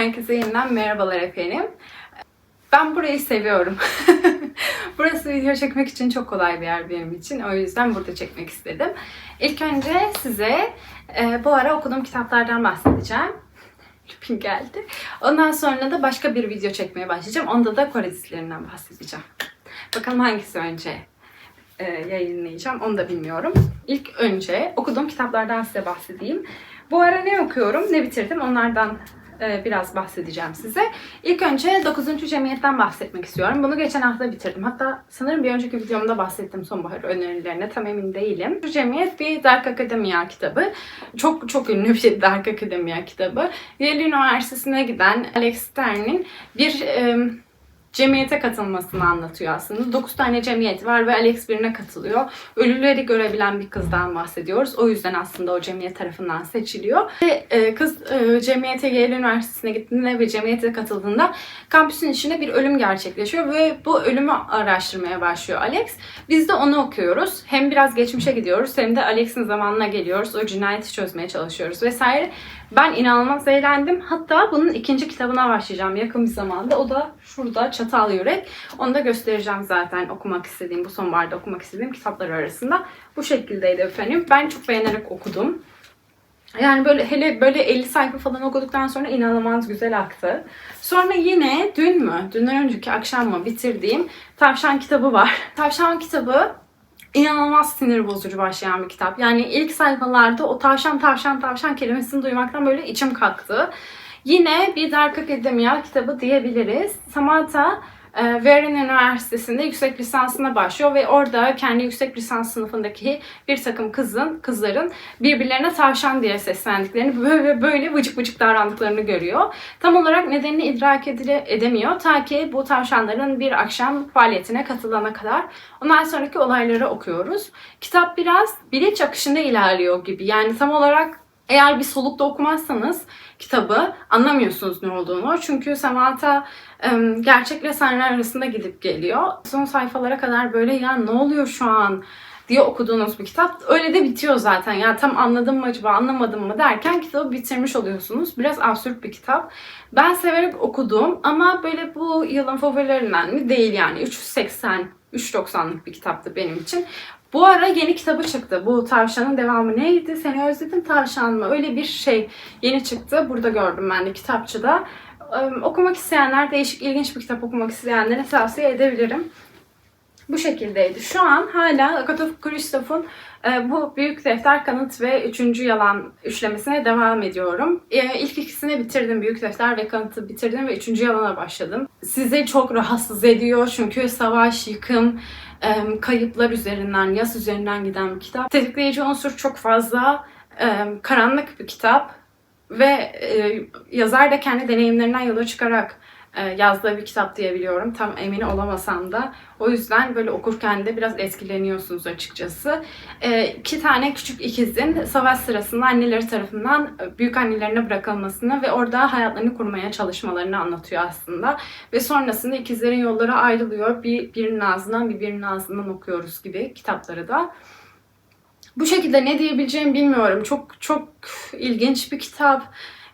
Herkese yeniden merhabalar efendim. Ben burayı seviyorum. Burası video çekmek için çok kolay bir yer benim için. O yüzden burada çekmek istedim. İlk önce size e, bu ara okuduğum kitaplardan bahsedeceğim. Lüpin geldi. Ondan sonra da başka bir video çekmeye başlayacağım. Onda da Kore dizilerinden bahsedeceğim. Bakalım hangisi önce e, yayınlayacağım onu da bilmiyorum. İlk önce okuduğum kitaplardan size bahsedeyim. Bu ara ne okuyorum, ne bitirdim onlardan e, biraz bahsedeceğim size. İlk önce 9. Cemiyet'ten bahsetmek istiyorum. Bunu geçen hafta bitirdim. Hatta sanırım bir önceki videomda bahsettim sonbahar önerilerine. Tam emin değilim. Bu Cemiyet bir Dark Academia kitabı. Çok çok ünlü bir Dark Academia kitabı. Yale Üniversitesi'ne giden Alex Stern'in bir e, cemiyete katılmasını anlatıyor aslında. 9 tane cemiyet var ve Alex birine katılıyor. Ölüleri görebilen bir kızdan bahsediyoruz. O yüzden aslında o cemiyet tarafından seçiliyor. Ve e, kız e, cemiyete Yale Üniversitesi'ne gittiğinde ve cemiyete katıldığında kampüsün içinde bir ölüm gerçekleşiyor ve bu ölümü araştırmaya başlıyor Alex. Biz de onu okuyoruz. Hem biraz geçmişe gidiyoruz hem de Alex'in zamanına geliyoruz. O cinayeti çözmeye çalışıyoruz vesaire. Ben inanılmaz eğlendim. Hatta bunun ikinci kitabına başlayacağım yakın bir zamanda. O da şurada Çatal Yürek. Onu da göstereceğim zaten okumak istediğim, bu sonbaharda okumak istediğim kitaplar arasında. Bu şekildeydi efendim. Ben çok beğenerek okudum. Yani böyle hele böyle 50 sayfa falan okuduktan sonra inanılmaz güzel aktı. Sonra yine dün mü, dünden önceki akşam mı bitirdiğim Tavşan kitabı var. Tavşan kitabı inanılmaz sinir bozucu başlayan bir kitap. Yani ilk sayfalarda o tavşan tavşan tavşan kelimesini duymaktan böyle içim kalktı. Yine bir Dark Academia kitabı diyebiliriz. Samantha Warren Üniversitesi'nde yüksek lisansına başlıyor ve orada kendi yüksek lisans sınıfındaki bir takım kızın, kızların birbirlerine tavşan diye seslendiklerini böyle böyle vıcık vıcık davrandıklarını görüyor. Tam olarak nedenini idrak edile, edemiyor ta ki bu tavşanların bir akşam faaliyetine katılana kadar. Ondan sonraki olayları okuyoruz. Kitap biraz bilinç akışında ilerliyor gibi. Yani tam olarak eğer bir solukta okumazsanız kitabı anlamıyorsunuz ne olduğunu. Çünkü Samantha em, gerçekle sahne arasında gidip geliyor. Son sayfalara kadar böyle ya ne oluyor şu an diye okuduğunuz bir kitap. Öyle de bitiyor zaten. Ya tam anladım mı acaba anlamadım mı derken kitabı bitirmiş oluyorsunuz. Biraz absürt bir kitap. Ben severek okudum ama böyle bu yılın favorilerinden mi değil yani. 380 3.90'lık bir kitaptı benim için. Bu ara yeni kitabı çıktı. Bu tavşanın devamı neydi? Seni özledim tavşan mı? Öyle bir şey yeni çıktı. Burada gördüm ben de kitapçıda. Ee, okumak isteyenler, değişik ilginç bir kitap okumak isteyenlere tavsiye edebilirim. Bu şekildeydi. Şu an hala Agatha Christoph'un e, bu Büyük Defter Kanıt ve Üçüncü Yalan üçlemesine devam ediyorum. E, ilk ikisini bitirdim. Büyük Defter ve Kanıt'ı bitirdim ve Üçüncü Yalan'a başladım. Sizi çok rahatsız ediyor çünkü savaş, yıkım, e, kayıplar üzerinden, yas üzerinden giden bir kitap. Tetikleyici unsur çok fazla. E, karanlık bir kitap ve e, yazar da kendi deneyimlerinden yola çıkarak yazdığı bir kitap diyebiliyorum. Tam emin olamasam da. O yüzden böyle okurken de biraz etkileniyorsunuz açıkçası. E, iki tane küçük ikizin savaş sırasında anneleri tarafından büyük annelerine bırakılmasını ve orada hayatlarını kurmaya çalışmalarını anlatıyor aslında. Ve sonrasında ikizlerin yolları ayrılıyor. Bir, birinin ağzından bir birinin ağzından okuyoruz gibi kitapları da. Bu şekilde ne diyebileceğimi bilmiyorum. Çok çok ilginç bir kitap.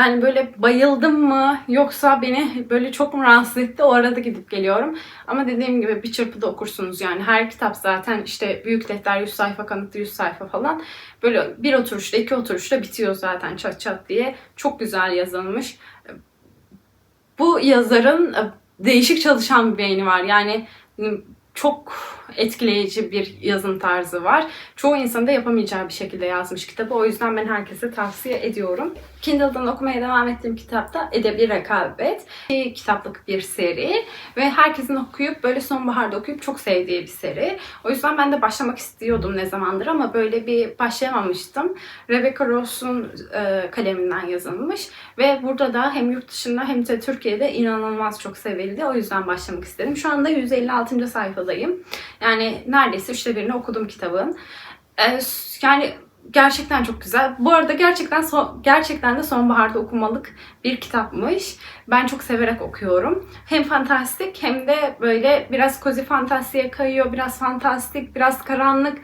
Yani böyle bayıldım mı yoksa beni böyle çok mu rahatsız etti o arada gidip geliyorum. Ama dediğim gibi bir çırpıda okursunuz yani. Her kitap zaten işte büyük defter 100 sayfa kanıtlı 100 sayfa falan. Böyle bir oturuşta iki oturuşta bitiyor zaten çat çat diye. Çok güzel yazılmış. Bu yazarın değişik çalışan bir beyni var. Yani çok etkileyici bir yazım tarzı var. Çoğu insanın da yapamayacağı bir şekilde yazmış kitabı. O yüzden ben herkese tavsiye ediyorum. Kindle'dan okumaya devam ettiğim kitapta Edebi Rekabet. Bir kitaplık bir seri ve herkesin okuyup böyle sonbaharda okuyup çok sevdiği bir seri. O yüzden ben de başlamak istiyordum ne zamandır ama böyle bir başlayamamıştım. Rebecca Ross'un e, kaleminden yazılmış ve burada da hem yurt dışında hem de Türkiye'de inanılmaz çok sevildi. O yüzden başlamak istedim. Şu anda 156. sayfadayım. Yani neredeyse üçte birini okudum kitabın. Ee, yani gerçekten çok güzel. Bu arada gerçekten son, gerçekten de sonbaharda okumalık bir kitapmış. Ben çok severek okuyorum. Hem fantastik hem de böyle biraz kozi fantastiğe kayıyor. Biraz fantastik, biraz karanlık.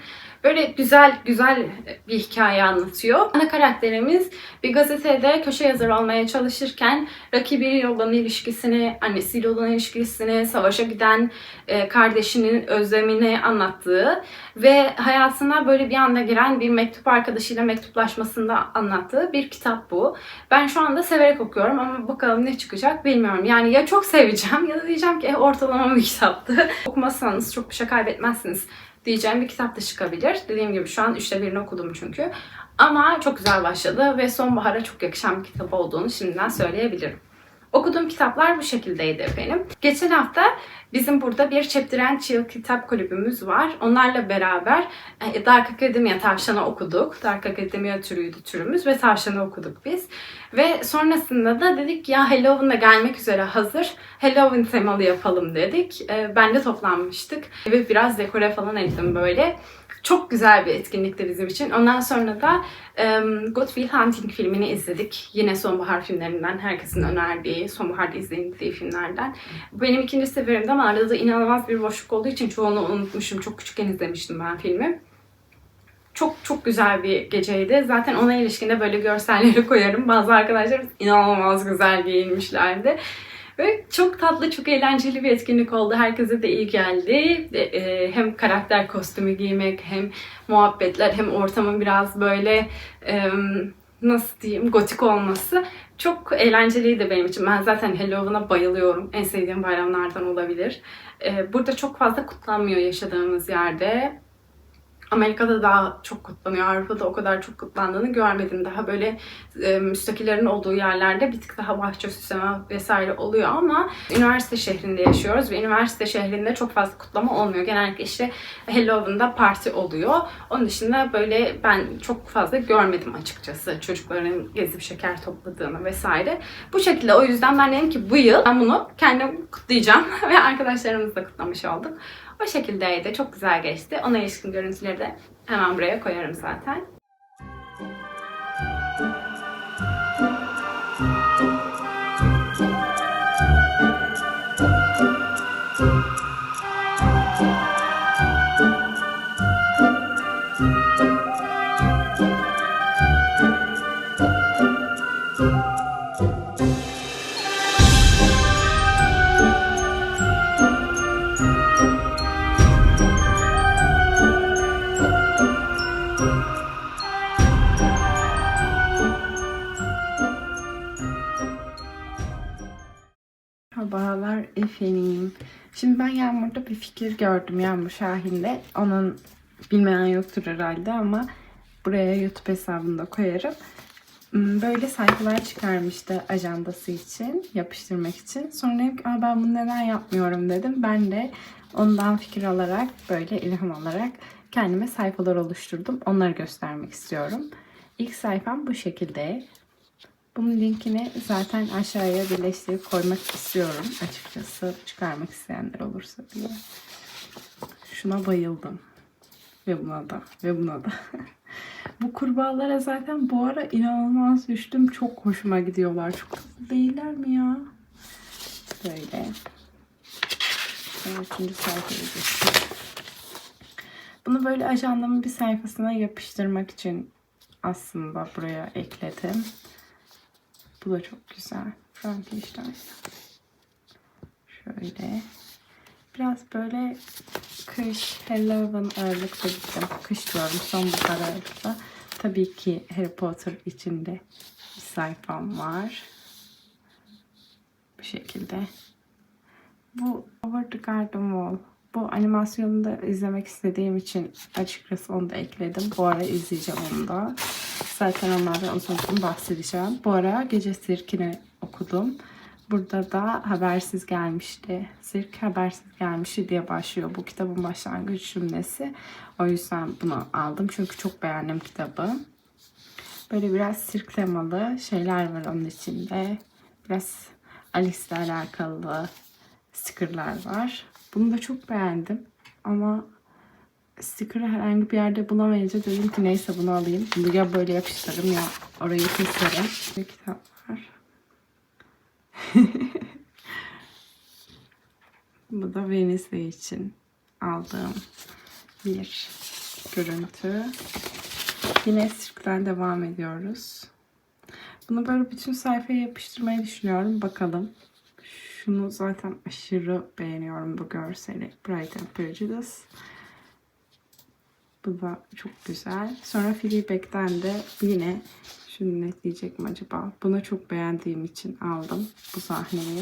Böyle güzel güzel bir hikaye anlatıyor. Ana karakterimiz bir gazetede köşe yazarı olmaya çalışırken rakibiyle olan ilişkisini, annesiyle olan ilişkisini, savaşa giden e, kardeşinin özlemini anlattığı ve hayatına böyle bir anda giren bir mektup arkadaşıyla mektuplaşmasında anlattığı bir kitap bu. Ben şu anda severek okuyorum ama bakalım ne çıkacak bilmiyorum. Yani ya çok seveceğim ya da diyeceğim ki "Eh, ortalama bir kitaptı. Okumazsanız çok bir şey kaybetmezsiniz diyeceğim bir kitap da çıkabilir. Dediğim gibi şu an üçte birini okudum çünkü. Ama çok güzel başladı ve sonbahara çok yakışan bir kitap olduğunu şimdiden söyleyebilirim. Okuduğum kitaplar bu şekildeydi efendim. Geçen hafta bizim burada bir Chapter and Chill kitap kulübümüz var. Onlarla beraber e, Dark Academia Tavşan'ı okuduk. Dark Academia türüydü türümüz ve Tavşan'ı okuduk biz. Ve sonrasında da dedik ya Halloween da gelmek üzere hazır. Halloween temalı yapalım dedik. E, Ben de toplanmıştık ve biraz dekore falan ettim böyle. Çok güzel bir etkinlikti bizim için. Ondan sonra da um, Good Will Hunting filmini izledik. Yine sonbahar filmlerinden, herkesin önerdiği, sonbaharda izlediği filmlerden. Benim ikinci seferimde ama arada da inanılmaz bir boşluk olduğu için çoğunu unutmuşum. Çok küçükken izlemiştim ben filmi. Çok çok güzel bir geceydi. Zaten ona ilişkinde böyle görselleri koyarım. Bazı arkadaşlarım inanılmaz güzel giyinmişlerdi. Ve çok tatlı, çok eğlenceli bir etkinlik oldu. Herkese de iyi geldi. E, Hem karakter kostümü giymek, hem muhabbetler, hem ortamın biraz böyle nasıl diyeyim gotik olması çok eğlenceliydi benim için. Ben zaten Halloween'a bayılıyorum. En sevdiğim bayramlardan olabilir. E, Burada çok fazla kutlanmıyor yaşadığımız yerde. Amerika'da daha çok kutlanıyor. Avrupa'da o kadar çok kutlandığını görmedim. Daha böyle e, müstakillerin olduğu yerlerde bir tık daha bahçe süsleme vesaire oluyor ama üniversite şehrinde yaşıyoruz ve üniversite şehrinde çok fazla kutlama olmuyor. Genellikle işte Halloween'da parti oluyor. Onun dışında böyle ben çok fazla görmedim açıkçası çocukların gezip şeker topladığını vesaire. Bu şekilde o yüzden ben dedim ki bu yıl ben bunu kendim kutlayacağım ve arkadaşlarımızla kutlamış olduk. O şekildeydi. Çok güzel geçti. Ona ilişkin görüntüleri de hemen buraya koyarım zaten. Yağmur'da bir fikir gördüm Yağmur Şahin'de. Onun bilmeyen yoktur herhalde ama buraya YouTube hesabında koyarım. Hmm, Böyle sayfalar çıkarmıştı ajandası için, yapıştırmak için. Sonra dedim ki "Aa, ben bunu neden yapmıyorum dedim. Ben de ondan fikir alarak, böyle ilham alarak kendime sayfalar oluşturdum. Onları göstermek istiyorum. İlk sayfam bu şekilde. Bunun linkini zaten aşağıya birleştirip koymak istiyorum açıkçası. Çıkarmak isteyenler olursa diye. Şuna bayıldım. Ve buna da. Ve buna da. bu kurbağalara zaten bu ara inanılmaz düştüm. Çok hoşuma gidiyorlar. Çok tatlı değiller mi ya? Böyle. Ben üçüncü sayfaya geçtim. Bunu böyle ajandamın bir sayfasına yapıştırmak için aslında buraya ekledim. Bu da çok güzel. Frankenstein. Şöyle. Biraz böyle kış, Halloween ağırlıkta gittim. Kış diyorum, sonbahar ağırlıkta. Tabii ki Harry Potter içinde bir sayfam var. Bu şekilde. Bu Over the Garden Wall. Bu animasyonu da izlemek istediğim için açıkçası onu da ekledim. Bu ara izleyeceğim onu da. Zaten onlardan uzun bahsedeceğim. Bu ara Gece Sirkini okudum. Burada da habersiz gelmişti. Sirk habersiz gelmişti diye başlıyor. Bu kitabın başlangıç cümlesi. O yüzden bunu aldım. Çünkü çok beğendim kitabı. Böyle biraz sirk temalı şeyler var onun içinde. Biraz Alice'le alakalı stickerlar var. Bunu da çok beğendim. Ama sticker'ı herhangi bir yerde bulamayınca dedim ki neyse bunu alayım. Bunu ya böyle yapıştırırım ya orayı keserim. Bir kitap var. Bu da Wednesday için aldığım bir görüntü. Yine sirkten devam ediyoruz. Bunu böyle bütün sayfaya yapıştırmayı düşünüyorum. Bakalım. Şunu zaten aşırı beğeniyorum bu görseli. Bright and Prejudice. Bu da çok güzel. Sonra Fleabag'den de yine şunu ne diyecek mi acaba? Bunu çok beğendiğim için aldım bu sahneyi.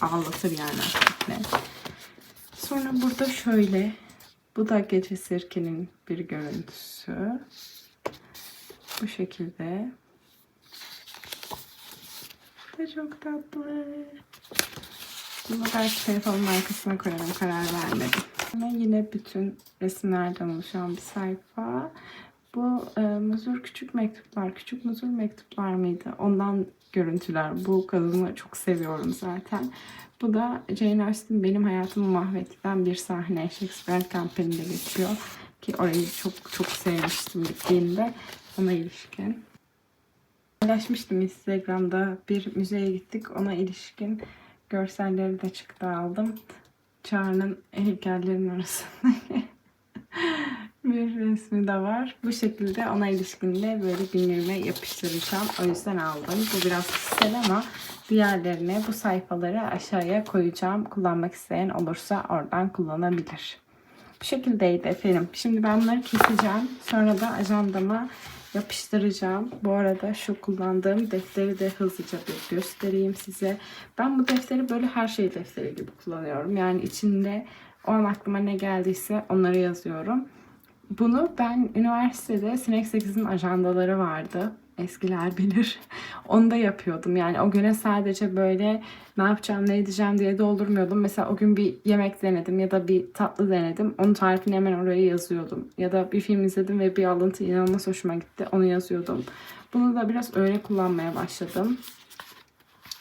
Ağlatır yani aslında. Sonra burada şöyle. Bu da gece sirkenin bir görüntüsü. Bu şekilde. Bu da çok tatlı. Bunu belki telefonun arkasına koyarım. Karar vermedim. Ama yine bütün resimlerden oluşan bir sayfa. Bu e, Muzur Küçük Mektuplar, Küçük Muzur Mektuplar mıydı? Ondan görüntüler. Bu kadını çok seviyorum zaten. Bu da Jane Austen benim hayatımı mahvetilen bir sahne. Shakespeare Campaign'de geçiyor. Ki orayı çok çok sevmiştim gittiğimde. Ona ilişkin. Paylaşmıştım Instagram'da. Bir müzeye gittik. Ona ilişkin görselleri de çıktı aldım. Çağrı'nın heykellerin arasındaki bir resmi de var. Bu şekilde ona ilişkin de böyle günlüğüme yapıştıracağım. O yüzden aldım. Bu biraz kişisel ama diğerlerini bu sayfaları aşağıya koyacağım. Kullanmak isteyen olursa oradan kullanabilir. Bu şekildeydi efendim. Şimdi ben bunları keseceğim. Sonra da ajandama yapıştıracağım. Bu arada şu kullandığım defteri de hızlıca bir göstereyim size. Ben bu defteri böyle her şey defteri gibi kullanıyorum. Yani içinde o an aklıma ne geldiyse onları yazıyorum. Bunu ben üniversitede Sinek 8'in ajandaları vardı. Eskiler bilir. Onu da yapıyordum. Yani o güne sadece böyle ne yapacağım, ne edeceğim diye doldurmuyordum. Mesela o gün bir yemek denedim ya da bir tatlı denedim. Onun tarifini hemen oraya yazıyordum. Ya da bir film izledim ve bir alıntı inanılmaz hoşuma gitti. Onu yazıyordum. Bunu da biraz öyle kullanmaya başladım.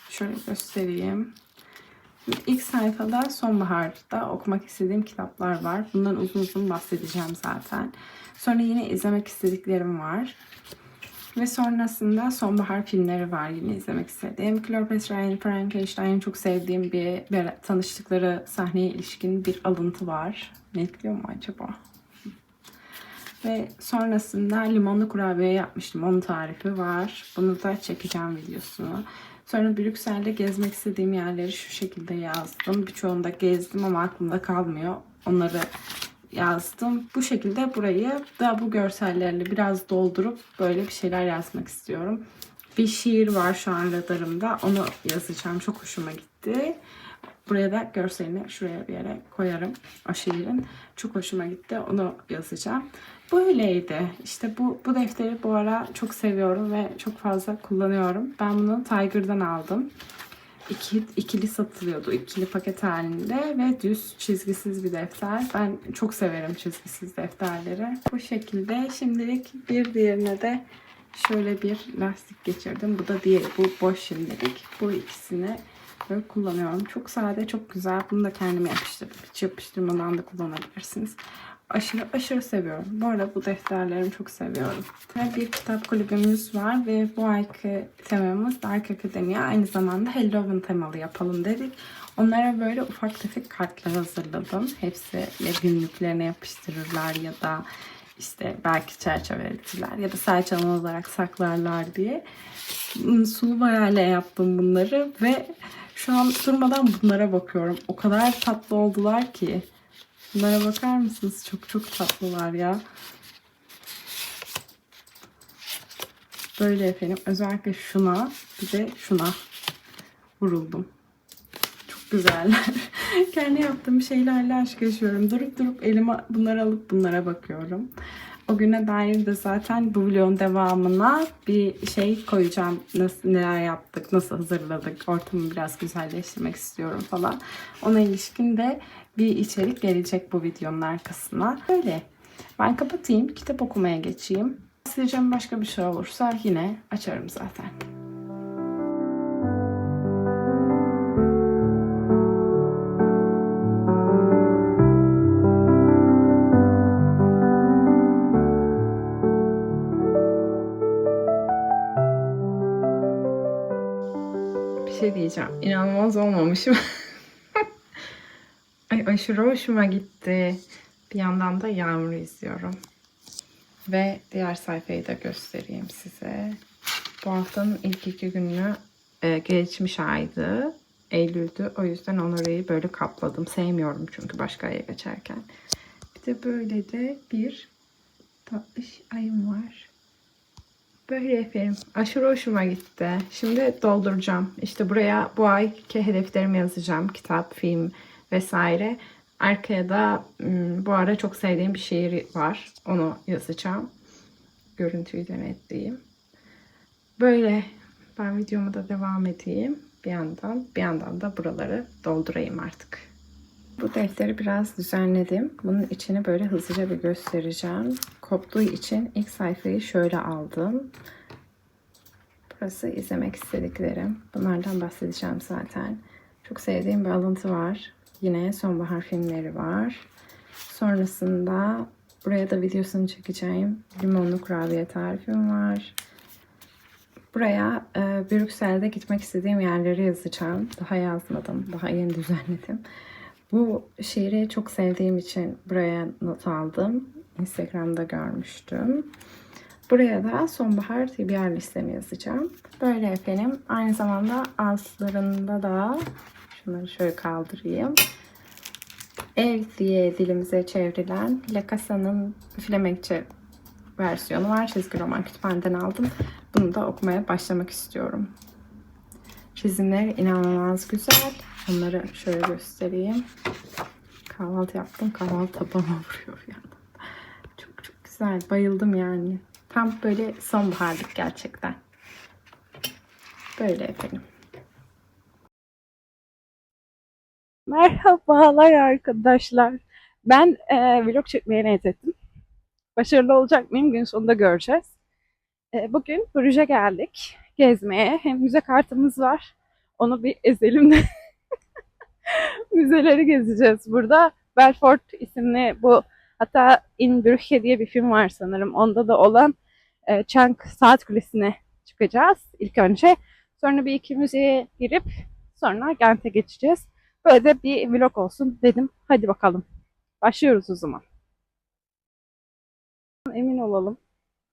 Şöyle göstereyim. İlk sayfada sonbaharda okumak istediğim kitaplar var. Bundan uzun uzun bahsedeceğim zaten. Sonra yine izlemek istediklerim var. Ve sonrasında sonbahar filmleri var yine izlemek istediğim. Cleopatra and Frankenstein çok sevdiğim bir, bir tanıştıkları sahneye ilişkin bir alıntı var. Ne ekliyor mu acaba? Ve sonrasında limonlu kurabiye yapmıştım. Onun tarifi var. Bunu da çekeceğim videosunu. Sonra Brüksel'de gezmek istediğim yerleri şu şekilde yazdım. Birçoğunda gezdim ama aklımda kalmıyor. Onları yazdım. Bu şekilde burayı da bu görsellerle biraz doldurup böyle bir şeyler yazmak istiyorum. Bir şiir var şu an radarımda. Onu yazacağım. Çok hoşuma gitti. Buraya da görselini şuraya bir yere koyarım. O şiirin. Çok hoşuma gitti. Onu yazacağım. Böyleydi. İşte bu, bu defteri bu ara çok seviyorum ve çok fazla kullanıyorum. Ben bunu Tiger'dan aldım. İki, ikili satılıyordu. ikili paket halinde ve düz çizgisiz bir defter. Ben çok severim çizgisiz defterleri. Bu şekilde şimdilik bir diğerine de şöyle bir lastik geçirdim. Bu da diğeri. Bu boş şimdilik. Bu ikisini böyle kullanıyorum. Çok sade, çok güzel. Bunu da kendime yapıştırdım. Hiç yapıştırmadan da kullanabilirsiniz. Aşırı aşırı seviyorum. Bu arada bu defterlerimi çok seviyorum. Bir kitap kulübümüz var ve bu ayki temamız Dark Academia. Aynı zamanda Halloween temalı yapalım dedik. Onlara böyle ufak tefek kartlar hazırladım. Hepsi ya günlüklerine yapıştırırlar ya da işte belki çerçevelettiler ya da ana olarak saklarlar diye. Sulu boyayla yaptım bunları ve şu an durmadan bunlara bakıyorum. O kadar tatlı oldular ki. Bunlara bakar mısınız? Çok çok tatlılar ya. Böyle efendim. Özellikle şuna bir de şuna vuruldum. Çok güzeller. Kendi yaptığım şeylerle aşk yaşıyorum. Durup durup elime bunları alıp bunlara bakıyorum. O güne dair de zaten bu vlogun devamına bir şey koyacağım. Nasıl, neler yaptık, nasıl hazırladık, ortamı biraz güzelleştirmek istiyorum falan. Ona ilişkin de bir içerik gelecek bu videonun arkasına. Böyle. Ben kapatayım, kitap okumaya geçeyim. Sileceğim başka bir şey olursa yine açarım zaten. Bir şey diyeceğim. İnanılmaz olmamışım. Aşırı hoşuma gitti. Bir yandan da Yağmur'u izliyorum. Ve diğer sayfayı da göstereyim size. Bu haftanın ilk iki günü e, geçmiş aydı. Eylül'dü. O yüzden orayı böyle kapladım. Sevmiyorum çünkü başka aya geçerken. Bir de böyle de bir tatlış ayım var. Böyle efendim. Aşırı hoşuma gitti. Şimdi dolduracağım. İşte buraya bu ayki hedeflerimi yazacağım. Kitap, film vesaire. Arkaya da ım, bu ara çok sevdiğim bir şiir var. Onu yazacağım. Görüntüyü de. Böyle ben videomu da devam edeyim bir yandan. Bir yandan da buraları doldurayım artık. Bu defteri biraz düzenledim. Bunun içini böyle hızlıca bir göstereceğim. Koptuğu için ilk sayfayı şöyle aldım. Burası izlemek istediklerim. Bunlardan bahsedeceğim zaten. Çok sevdiğim bir alıntı var. Yine sonbahar filmleri var. Sonrasında buraya da videosunu çekeceğim. Limonlu kurabiye tarifim var. Buraya e, Brüksel'de gitmek istediğim yerleri yazacağım. Daha yazmadım. Daha yeni düzenledim. Bu şiiri çok sevdiğim için buraya not aldım. Instagram'da görmüştüm. Buraya da sonbahar TBR listemi yazacağım. Böyle efendim. Aynı zamanda altlarında da şunları şöyle kaldırayım. Ev diye dilimize çevrilen La Casa'nın Flemenkçe versiyonu var. Çizgi roman kütüphaneden aldım. Bunu da okumaya başlamak istiyorum. Çizimleri inanılmaz güzel. Onları şöyle göstereyim. Kahvaltı yaptım. Kahvaltı tabağıma vuruyor yandan. Çok çok güzel. Bayıldım yani. Tam böyle sonbaharlık gerçekten. Böyle efendim. Merhabalar arkadaşlar. Ben e, vlog çekmeye niyet ettim. Başarılı olacak mıyım gün sonunda göreceğiz. E, bugün Bruges'e geldik gezmeye. Hem müze kartımız var. Onu bir ezelim de müzeleri gezeceğiz burada. Belfort isimli bu hatta In Brüche diye bir film var sanırım. Onda da olan e, Çank Saat Kulesi'ne çıkacağız ilk önce. Sonra bir iki müzeye girip sonra Gent'e geçeceğiz. Böyle de bir vlog olsun dedim. Hadi bakalım. Başlıyoruz o zaman. Emin olalım.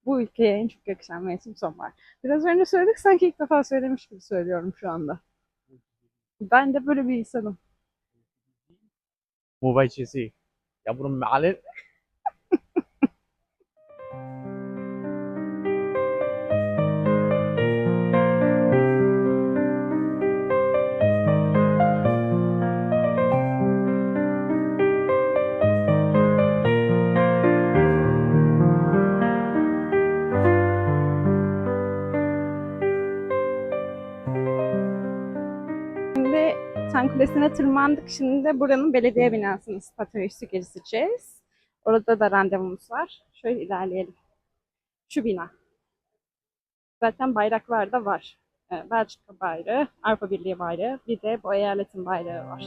Bu ülkeye en çok yakışan mevsim sonbahar. Biraz önce söyledik sanki ilk defa söylemiş gibi söylüyorum şu anda. Ben de böyle bir insanım. Mobile Ya bunun meali Kulesi'ne tırmandık. Şimdi de buranın belediye binasını Spatio üstü gezeceğiz. Orada da randevumuz var. Şöyle ilerleyelim. Şu bina. Zaten bayraklar da var. Ee, Belçika bayrağı, Avrupa Birliği bayrağı, bir de bu eyaletin bayrağı var.